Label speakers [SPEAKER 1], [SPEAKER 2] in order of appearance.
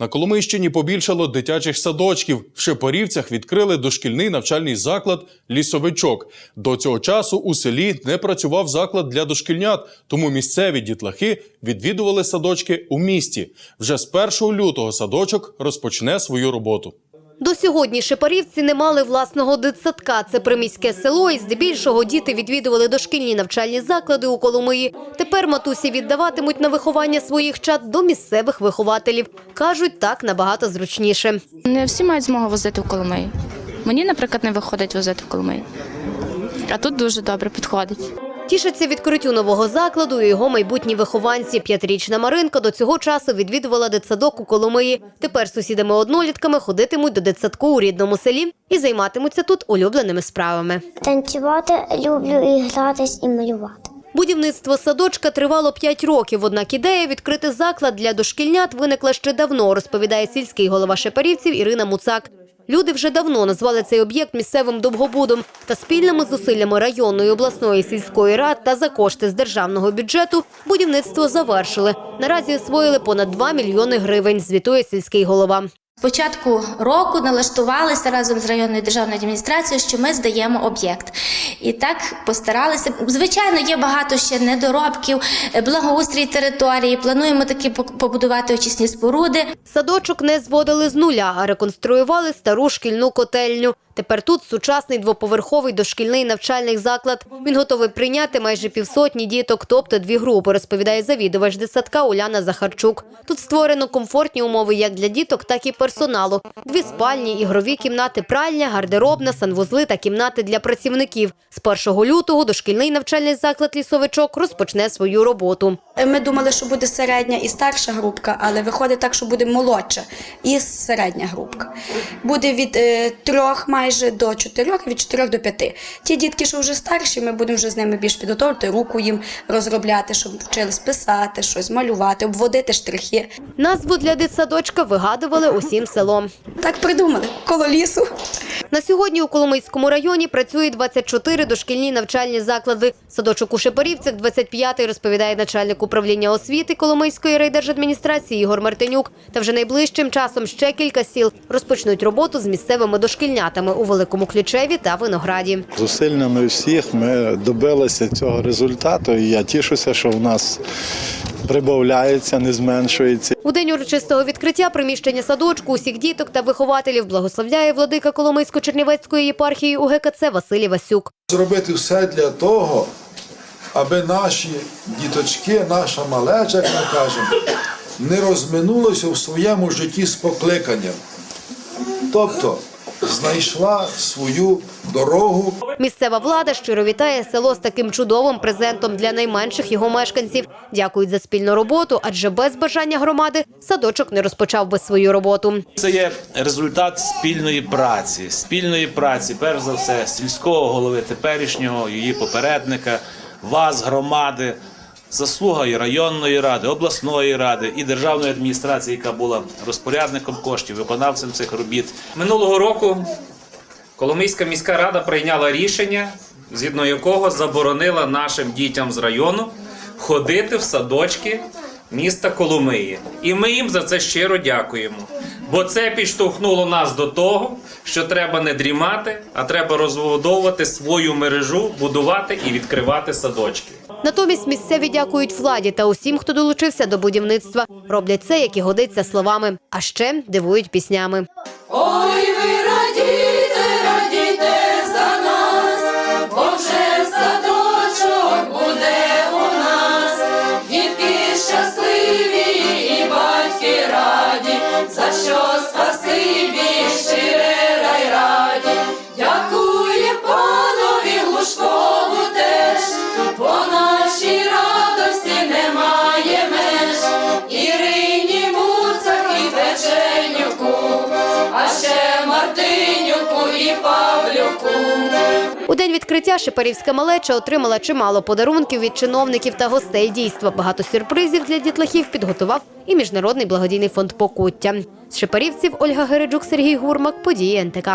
[SPEAKER 1] На Коломийщині побільшало дитячих садочків. В Шепорівцях відкрили дошкільний навчальний заклад Лісовичок. До цього часу у селі не працював заклад для дошкільнят, тому місцеві дітлахи відвідували садочки у місті. Вже з 1 лютого садочок розпочне свою роботу.
[SPEAKER 2] До сьогодні шепарівці не мали власного дитсадка. Це приміське село, і здебільшого діти відвідували дошкільні навчальні заклади у Коломиї. Тепер матусі віддаватимуть на виховання своїх чад до місцевих вихователів. Кажуть, так набагато зручніше.
[SPEAKER 3] Не всі мають змогу возити в Коломию. Мені, наприклад, не виходить возити в Коломию. А тут дуже добре підходить.
[SPEAKER 2] Тішаться відкриттю нового закладу і його майбутні вихованці. П'ятирічна Маринка до цього часу відвідувала дитсадок у Коломиї. Тепер сусідами-однолітками ходитимуть до дитсадку у рідному селі і займатимуться тут улюбленими справами.
[SPEAKER 4] Танцювати люблю і гратись, і малювати.
[SPEAKER 2] Будівництво садочка тривало 5 років. Однак ідея відкрити заклад для дошкільнят виникла ще давно, розповідає сільський голова Шепарівців Ірина Муцак. Люди вже давно назвали цей об'єкт місцевим довгобудом та спільними зусиллями районної, обласної, сільської рад та за кошти з державного бюджету будівництво завершили. Наразі освоїли понад 2 мільйони гривень, звітує сільський голова.
[SPEAKER 5] Початку року налаштувалися разом з районною державною адміністрацією, що ми здаємо об'єкт. І так постаралися. Звичайно, є багато ще недоробків, е, благоустрій території. Плануємо таки побудувати очисні споруди.
[SPEAKER 2] Садочок не зводили з нуля, а реконструювали стару шкільну котельню. Тепер тут сучасний двоповерховий дошкільний навчальний заклад. Він готовий прийняти майже півсотні діток, тобто дві групи, розповідає завідувач дитсадка Уляна Захарчук. Тут створено комфортні умови як для діток, так і персоналу. Дві спальні, ігрові кімнати, пральня, гардеробна, санвузли та кімнати для працівників. З 1 лютого дошкільний навчальний заклад лісовичок розпочне свою роботу.
[SPEAKER 6] Ми думали, що буде середня і старша групка, але виходить так, що буде молодша і середня групка. Буде від е, трьох майже до чотирьох, від чотирьох до п'яти. Ті дітки, що вже старші, ми будемо вже з ними більш підготовити, руку їм розробляти, щоб вчились писати, щось малювати, обводити штрихи.
[SPEAKER 2] Назву для дитсадочка вигадували усім селом.
[SPEAKER 6] Так придумали коло лісу.
[SPEAKER 2] На сьогодні у Коломийському районі працює 24 дошкільні навчальні заклади. Садочок у Шепарівцях 25-й, розповідає начальник управління освіти Коломийської райдержадміністрації Ігор Мартинюк. Та вже найближчим часом ще кілька сіл розпочнуть роботу з місцевими дошкільнятами у Великому Ключеві та Винограді.
[SPEAKER 7] Зусиллями всіх ми добилися цього результату, і я тішуся, що в нас прибавляється, не зменшується.
[SPEAKER 2] У день урочистого відкриття приміщення садочку усіх діток та вихователів благословляє владика Коломийсько-Чернівецької єпархії УГКЦ Василій Васюк.
[SPEAKER 8] зробити все для того, аби наші діточки, наша малеча, як ми кажемо, не розминулося в своєму житті з покликанням. Тобто знайшла свою дорогу
[SPEAKER 2] Місцева влада щиро вітає село з таким чудовим презентом для найменших його мешканців. Дякують за спільну роботу, адже без бажання громади садочок не розпочав би свою роботу.
[SPEAKER 9] Це є результат спільної праці, спільної праці, перш за все, сільського голови теперішнього, її попередника, вас, громади, заслуга і районної ради, обласної ради і державної адміністрації, яка була розпорядником коштів, виконавцем цих робіт.
[SPEAKER 10] Минулого року Коломийська міська рада прийняла рішення, згідно якого заборонила нашим дітям з району ходити в садочки міста Коломиї. І ми їм за це щиро дякуємо. Бо це підштовхнуло нас до того, що треба не дрімати, а треба розбудовувати свою мережу, будувати і відкривати садочки.
[SPEAKER 2] Натомість місцеві дякують владі та усім, хто долучився до будівництва. Роблять це, як і годиться словами, а ще дивують піснями.
[SPEAKER 11] Ой, ви радійте,
[SPEAKER 2] відкриття Шепарівська малеча отримала чимало подарунків від чиновників та гостей дійства. Багато сюрпризів для дітлахів підготував і міжнародний благодійний фонд Покуття. З Шепарівців Ольга Гереджук, Сергій Гурмак, події НТК.